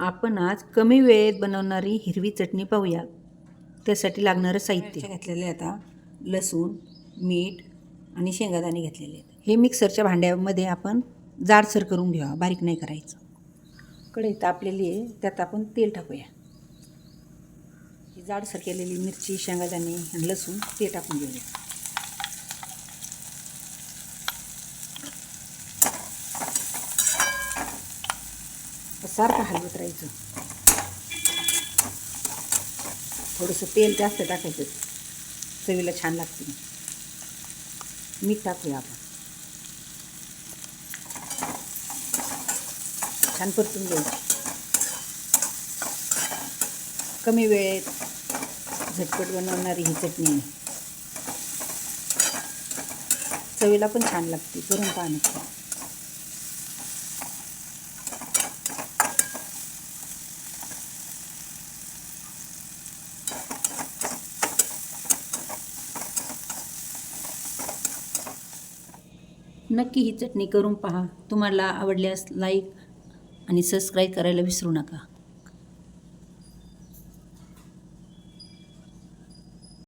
आपण आज कमी वेळेत बनवणारी हिरवी चटणी पाहूया. त्यासाठी लागणारं साहित्य. घेतलेले आता. लसूण मीठ आणि शेंगादाणे घेतलेले आहेत. हे मिक्सरच्या भांड्यामध्ये आपण जाडसर करून घ्यावा. बारीक नाही करायचं. कढई तापलेली आहे. त्यात आपण तेल टाकूया. ही जाडसर केलेली मिरची शेंगादाणे आणि लसूण ते टाकून घेऊया. सारखं हलवत राहायचं. थोडंसं तेल जास्त टाकायचं. चवीला छान लागते. मीठ टाकूया आपण. छान परतून घ्यायची. कमी वेळेत झटपट बनवणारी ही चटणी आहे. चवीला पण छान लागते. करून पाहण्याची नक्की ही चटणी करून पहा. तुम्हाला आवडल्यास लाईक आणि सबस्क्राईब करायला विसरू नका.